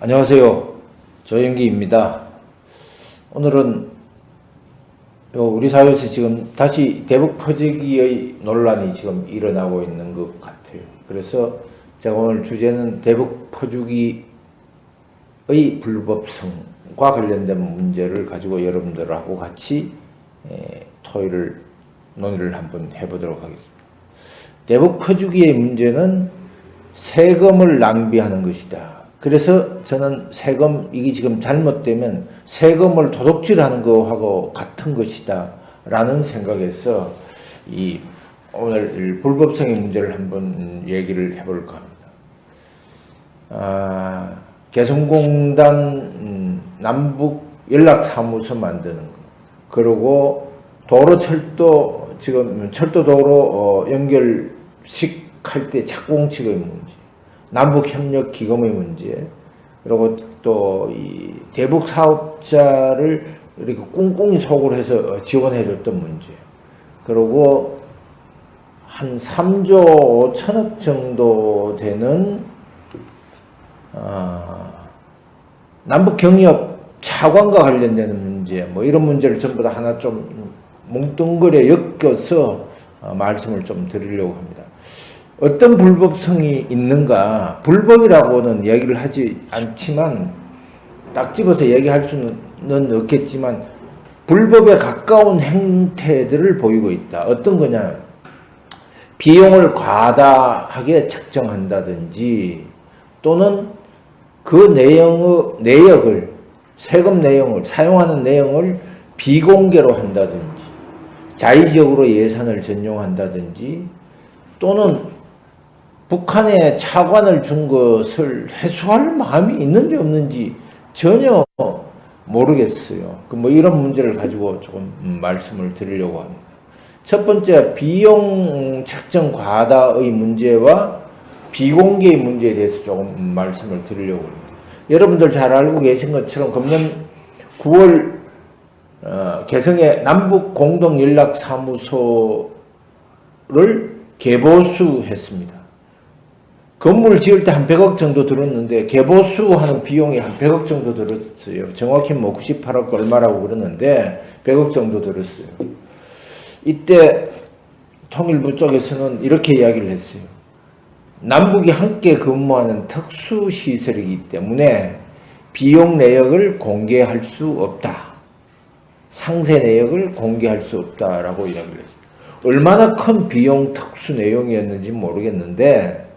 안녕하세요. 조영기입니다. 오늘은 요 우리 사회에서 지금 다시 대북 퍼지기의 논란이 지금 일어나고 있는 것 같아요. 그래서 제가 오늘 주제는 대북 퍼주기의 불법성과 관련된 문제를 가지고 여러분들하고 같이 에, 토의를 논의를 한번 해보도록 하겠습니다. 대북 퍼주기의 문제는 세금을 낭비하는 것이다. 그래서 저는 세금 이게 지금 잘못되면 세금을 도둑질하는 거하고 같은 것이다. 라는 생각에서 이 오늘 불법성의 문제를 한번 얘기를 해볼까 합니다. 아, 개성공단 음, 남북 연락사무소 만드는 거. 그리고 도로 철도 지금 철도 도로 어, 연결식 할 때 착공식의 문제, 남북협력기금의 문제, 그리고 또 이 대북 사업자를 이렇게 꽁꽁이 속을 해서 지원해 줬던 문제, 그리고 한 3조 5천억 정도 되는 어, 남북 경협 차관과 관련되는 문제, 뭐 이런 문제를 전부 다 하나 좀 뭉뚱그려 엮어서 어, 말씀을 좀 드리려고 합니다. 어떤 불법성이 있는가, 불법이라고는 얘기를 하지 않지만, 딱 집어서 얘기할 수는 없겠지만, 불법에 가까운 행태들을 보이고 있다. 어떤 거냐, 비용을 과다하게 책정한다든지, 또는 그 내용의, 내역을, 세금 내용을, 사용하는 내용을 비공개로 한다든지, 자의적으로 예산을 전용한다든지, 또는 북한에 차관을 준 것을 해소할 마음이 있는지 없는지 전혀 모르겠어요. 그뭐 이런 문제를 가지고 조금 말씀을 드리려고 합니다. 첫 번째 비용 책정 과다의 문제와 비공개의 문제에 대해서 조금 말씀을 드리려고 합니다. 여러분들 잘 알고 계신 것처럼 금년 9월 어, 개성의 남북 공동 연락 사무소를 개보수했습니다. 건물을 지을 때 한 100억 정도 들었는데 개보수 하는 비용이 한 100억 정도 들었어요. 정확히 뭐 98억 얼마라고 그러는데 100억 정도 들었어요. 이때 통일부 쪽에서는 이렇게 이야기를 했어요. 남북이 함께 근무하는 특수 시설이기 때문에 비용 내역을 공개할 수 없다. 상세 내역을 공개할 수 없다라고 이야기를 했어요. 얼마나 큰 비용 특수 내용이었는지 모르겠는데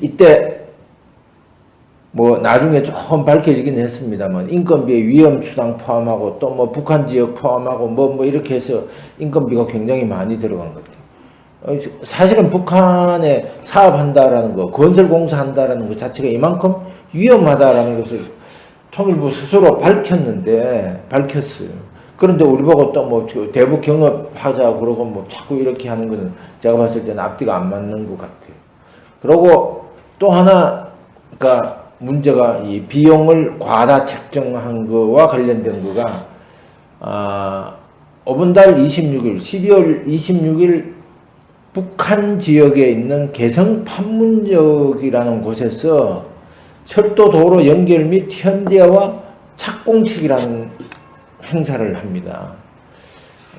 이때 뭐 나중에 조금 밝혀지긴 했습니다만 인건비의 위험 수당 포함하고 또 뭐 북한 지역 포함하고 뭐뭐 이렇게 해서 인건비가 굉장히 많이 들어간 것 같아요. 어, 사실은 북한에 사업한다라는 거, 건설 공사 한다라는 것 자체가 이만큼 위험하다라는 것을 통일부 스스로 밝혔는데 밝혔어요. 그런데 우리 보고 또 뭐 대북 경협하자 그러고 뭐 자꾸 이렇게 하는 거는 제가 봤을 때는 앞뒤가 안 맞는 것 같아요. 그리고 또 하나 그러니까 문제가 이 비용을 과다 책정한 거와 관련된 거가 아, 5분 달 26일 12월 26일 북한 지역에 있는 개성 판문역이라는 곳에서 철도 도로 연결 및 현대화 착공식이라는 행사를 합니다.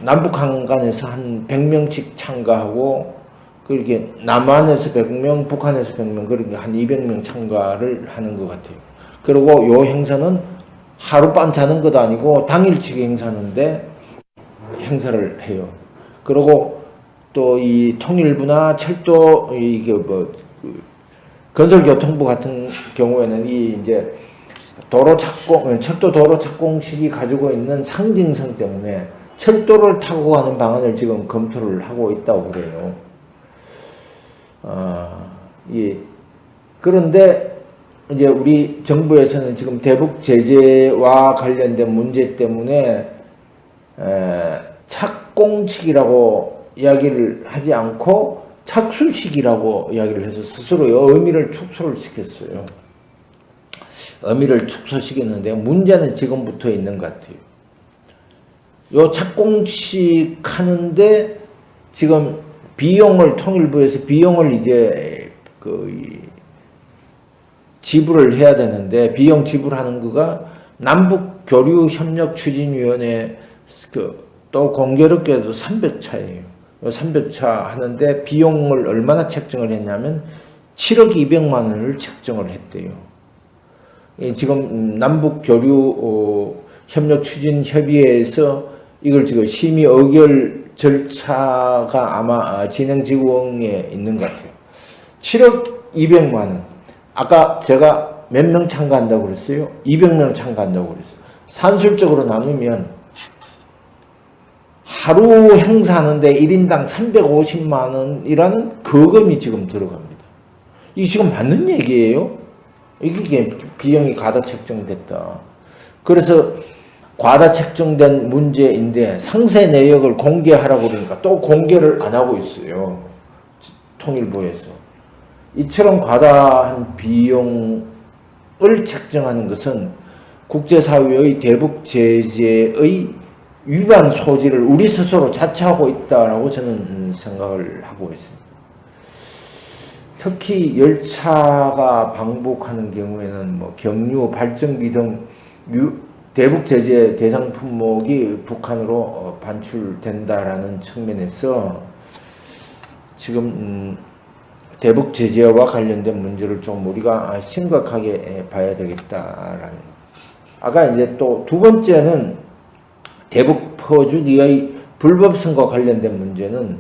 남북 한 간에서 한 100명씩 참가하고 그렇게 남한에서 100명, 북한에서 100명, 그러니까 한 200명 참가를 하는 것 같아요. 그리고 요 행사는 하룻밤 자는 것도 아니고 당일치기 행사인데 행사를 해요. 그리고 또 이 통일부나 철도 이게 뭐그 건설교통부 같은 경우에는 이 이제 도로 착공, 철도 도로 착공식이 가지고 있는 상징성 때문에 철도를 타고 가는 방안을 지금 검토를 하고 있다고 그래요. 어, 예. 그런데 이제 우리 정부에서는 지금 대북 제재와 관련된 문제 때문에 에, 착공식이라고 이야기를 하지 않고 착수식이라고 이야기를 해서 스스로 의미를 축소를 시켰어요. 의미를 축소시켰는데 문제는 지금부터 있는 것 같아요. 요 착공식 하는데 지금 비용을 통일부에서 비용을 이제 그 지불을 해야 되는데 비용 지불하는 거가 남북 교류 협력 추진 위원회 그또 공교롭게도 300차예요. 300차 하는데 비용을 얼마나 책정을 했냐면 7억 200만 원을 책정을 했대요. 이 지금 남북 교류 어, 협력 추진 협의회에서 이걸 지금 심의 의결 절차가 아마 진행 지구에 있는 것 같아요. 7억 200만 원. 아까 제가 몇 명 참가한다고 그랬어요? 200명 참가한다고 그랬어요. 산술적으로 나누면 하루 행사하는데 1인당 350만 원이라는 거금이 지금 들어갑니다. 이게 지금 맞는 얘기예요? 이게 비용이 과다 책정됐다. 그래서 과다 책정된 문제인데 상세 내역을 공개하라고 그러니까 또 공개를 안 하고 있어요. 통일부에서. 이처럼 과다한 비용을 책정하는 것은 국제사회의 대북 제재의 위반 소지를 우리 스스로 자처하고 있다라고 저는 생각을 하고 있습니다. 특히 열차가 방북하는 경우에는 뭐 경유, 발전기 등 유, 대북 제재 대상 품목이 북한으로 어, 반출된다라는 측면에서 지금 음, 대북 제재와 관련된 문제를 좀 우리가 심각하게 봐야 되겠다라는. 아까 이제 또 두 번째는 대북 퍼주기의 불법성과 관련된 문제는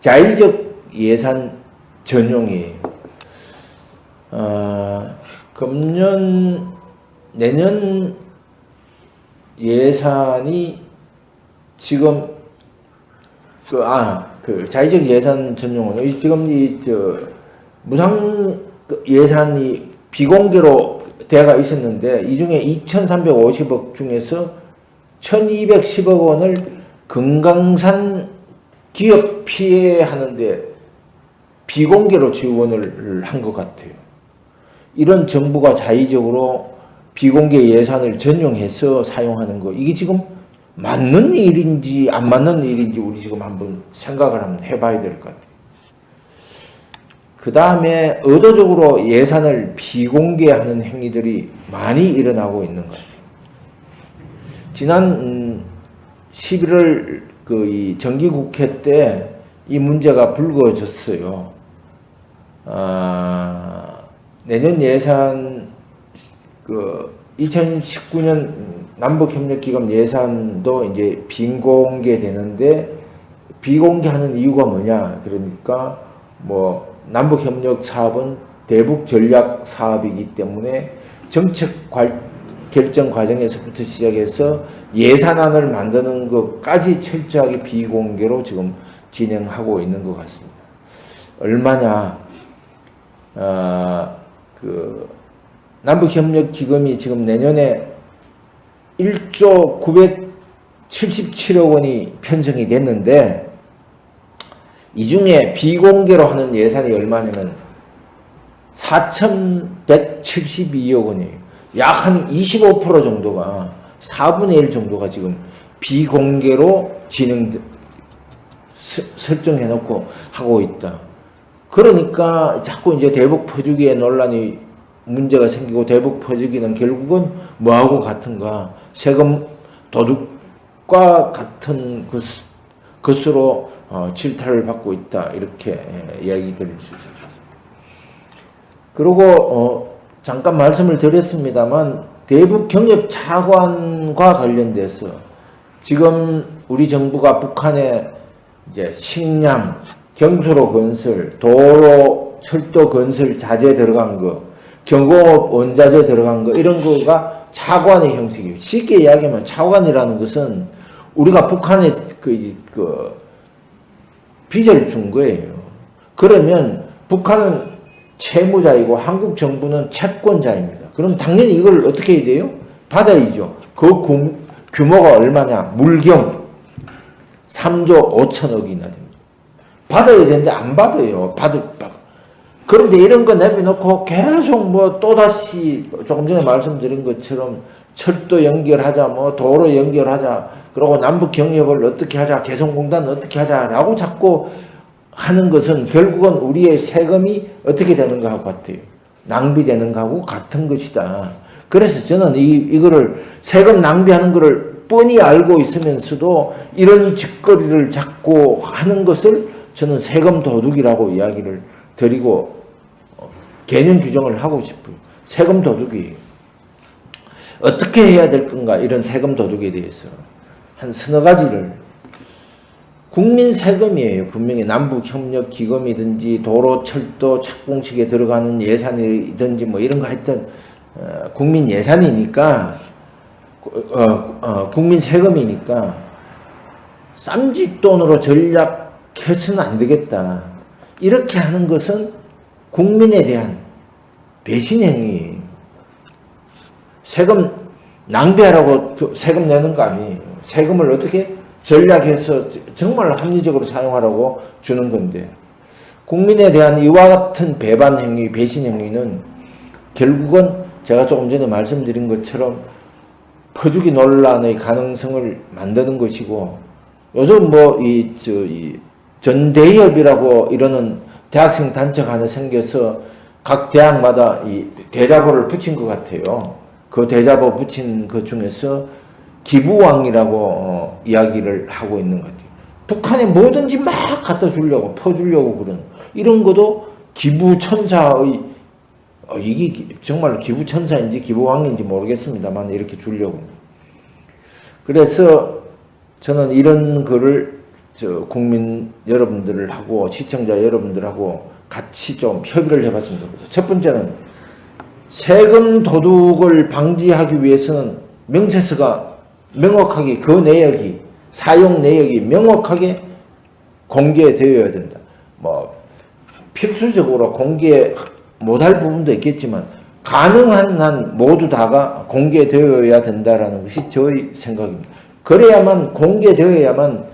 자의적 예산 전용이에요. 어, 금년 내년 예산이 지금 그 아 그 자의적 예산 전용은 지금 이 저 무상 예산이 비공개로 대가 있었는데 이 중에 2,350억 중에서 1,210억 원을 금강산 기업 피해 하는데 비공개로 지원을 한 것 같아요. 이런 정부가 자의적으로 비공개 예산을 전용해서 사용하는 거 이게 지금 맞는 일인지 안 맞는 일인지 우리 지금 한번 생각을 한번 해봐야 될 것 같아요. 그 다음에 의도적으로 예산을 비공개하는 행위들이 많이 일어나고 있는 것 같아요. 지난 11월 그 정기국회 때 이 문제가 불거졌어요. 아, 내년 예산 그 2019년 남북협력기금 예산도 이제 비공개되는데 비공개하는 이유가 뭐냐? 그러니까 뭐 남북협력 사업은 대북 전략 사업이기 때문에 정책 관, 결정 과정에서부터 시작해서 예산안을 만드는 것까지 철저하게 비공개로 지금 진행하고 있는 것 같습니다. 얼마냐? 어, 그 남북협력기금이 지금 내년에 1조 977억 원이 편성이 됐는데 이 중에 비공개로 하는 예산이 얼마냐면 4,172억 원이에요. 약 한 25% 정도가 4분의 1 정도가 지금 비공개로 진행 설정해 놓고 하고 있다. 그러니까 자꾸 이제 대북 퍼주기에 논란이 문제가 생기고 대북 퍼주기는 결국은 뭐하고 같은가 세금 도둑과 같은 것, 것으로 어, 질타를 받고 있다 이렇게 예, 이야기 드릴 수 있습니다. 그리고 어, 잠깐 말씀을 드렸습니다만 대북 경협 차관과 관련돼서 지금 우리 정부가 북한에 이제 식량, 경수로 건설, 도로, 철도 건설 자재 들어간 거, 경공업 원자재 들어간 거 이런 거가 차관의 형식이에요. 쉽게 이야기하면 차관이라는 것은 우리가 북한에 그, 그 빚을 준 거예요. 그러면 북한은 채무자이고 한국 정부는 채권자입니다. 그럼 당연히 이걸 어떻게 해야 돼요? 받아야죠. 그 규모가 얼마냐? 물경 3조 5천억이나 됩니다. 받아야 되는데 안 받아요. 받을, 그런데 이런 거 내비놓고 계속 뭐 또다시 조금 전에 말씀드린 것처럼 철도 연결하자, 뭐 도로 연결하자, 그리고 남북 경협을 어떻게 하자, 개성공단 어떻게 하자라고 자꾸 하는 것은 결국은 우리의 세금이 어떻게 되는 것 같아요. 낭비되는 거하고 같은 것이다. 그래서 저는 이, 이거를 세금 낭비하는 거를 뻔히 알고 있으면서도 이런 짓거리를 자꾸 하는 것을 저는 세금 도둑이라고 이야기를 드리고 어, 개념 규정을 하고 싶어요. 세금 도둑이 어떻게 해야 될 건가 이런 세금 도둑에 대해서 한 서너 가지를 국민 세금이에요. 분명히 남북협력기금이든지 도로, 철도, 착공식에 들어가는 예산이든지 뭐 이런 거 하여튼 어, 국민 예산이니까 어, 어, 국민 세금이니까 쌈짓돈으로 전략해서는 안 되겠다. 이렇게 하는 것은 국민에 대한 배신 행위예요. 세금 낭비하라고 그 세금 내는 거 아니에요. 세금을 어떻게 전략해서 정말 합리적으로 사용하라고 주는 건데 국민에 대한 이와 같은 배반 행위, 배신 행위는 결국은 제가 조금 전에 말씀드린 것처럼 퍼주기 논란의 가능성을 만드는 것이고 요즘 뭐이 저이 전대협이라고 이러는 대학생 단체가 하나 생겨서 각 대학마다 이 대자보를 붙인 것 같아요. 그 대자보 붙인 것 중에서 기부왕이라고 어, 이야기를 하고 있는 것 같아요. 북한에 뭐든지 막 갖다 주려고 퍼주려고 그러는 이런 것도 기부천사의 어, 이게 기- 정말 기부천사인지 기부왕인지 모르겠습니다만 이렇게 주려고. 그래서 저는 이런 거를 저 국민 여러분들하고 시청자 여러분들하고 같이 좀 협의를 해봤으면 좋겠어요. 첫 번째는 세금 도둑을 방지하기 위해서는 명세서가 명확하게 그 내역이 사용 내역이 명확하게 공개되어야 된다. 뭐 필수적으로 공개 못할 부분도 있겠지만 가능한 한 모두 다가 공개되어야 된다라는 것이 저의 생각입니다. 그래야만 공개되어야만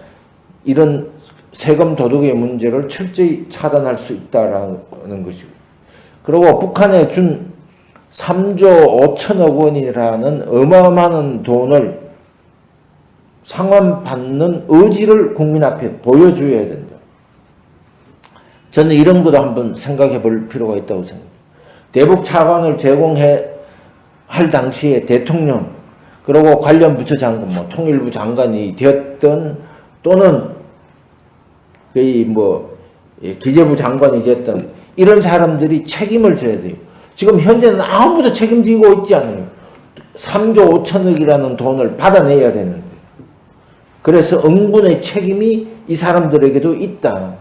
이런 세금 도둑의 문제를 철저히 차단할 수 있다라는 것이고 그리고 북한에 준 3조 5천억 원이라는 어마어마한 돈을 상환받는 의지를 국민 앞에 보여줘야 된다. 저는 이런 것도 한번 생각해 볼 필요가 있다고 생각합니다. 대북 차관을 제공해 할 당시에 대통령 그리고 관련 부처 장관, 뭐 통일부 장관이 되었던 또는 거의 뭐 예, 기재부 장관이 됐던 이런 사람들이 책임을 져야 돼요. 지금 현재는 아무도 책임지고 있지 않아요. 3조 5천억이라는 돈을 받아내야 되는데. 그래서 응분의 책임이 이 사람들에게도 있다.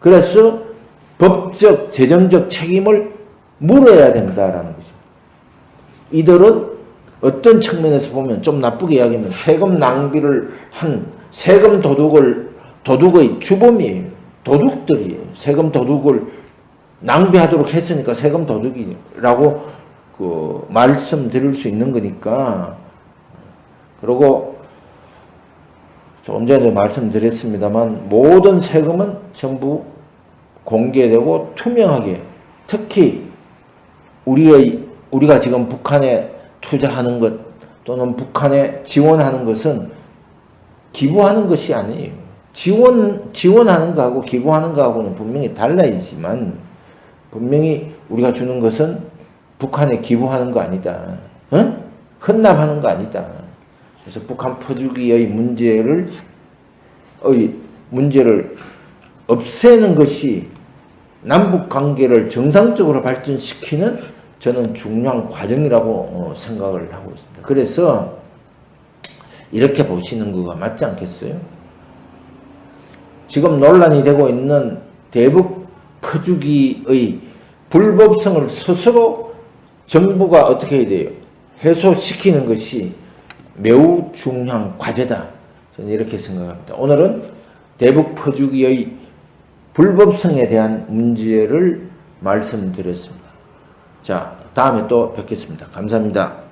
그래서 법적, 재정적 책임을 물어야 된다라는 거죠. 이들은 어떤 측면에서 보면 좀 나쁘게 이야기하면 세금 낭비를 한 세금 도둑을 도둑의 주범이에요. 도둑들이에요. 세금 도둑을 낭비하도록 했으니까 세금 도둑이라고 그 말씀드릴 수 있는 거니까 그리고 조금 전에 말씀드렸습니다만 모든 세금은 전부 공개되고 투명하게 특히 우리의 우리가 지금 북한에 투자하는 것 또는 북한에 지원하는 것은 기부하는 것이 아니에요. 지원 지원하는 거하고 기부하는 거하고는 분명히 달라지지만 분명히 우리가 주는 것은 북한에 기부하는 거 아니다. 응? 헌납하는 거 아니다. 그래서 북한 퍼주기의 문제를 의 문제를 없애는 것이 남북 관계를 정상적으로 발전시키는 저는 중요한 과정이라고 어, 생각을 하고 있습니다. 그래서 이렇게 보시는 거가 맞지 않겠어요? 지금 논란이 되고 있는 대북 퍼주기의 불법성을 스스로 정부가 어떻게 해야 돼요? 해소시키는 것이 매우 중요한 과제다. 저는 이렇게 생각합니다. 오늘은 대북 퍼주기의 불법성에 대한 문제를 말씀드렸습니다. 자, 다음에 또 뵙겠습니다. 감사합니다.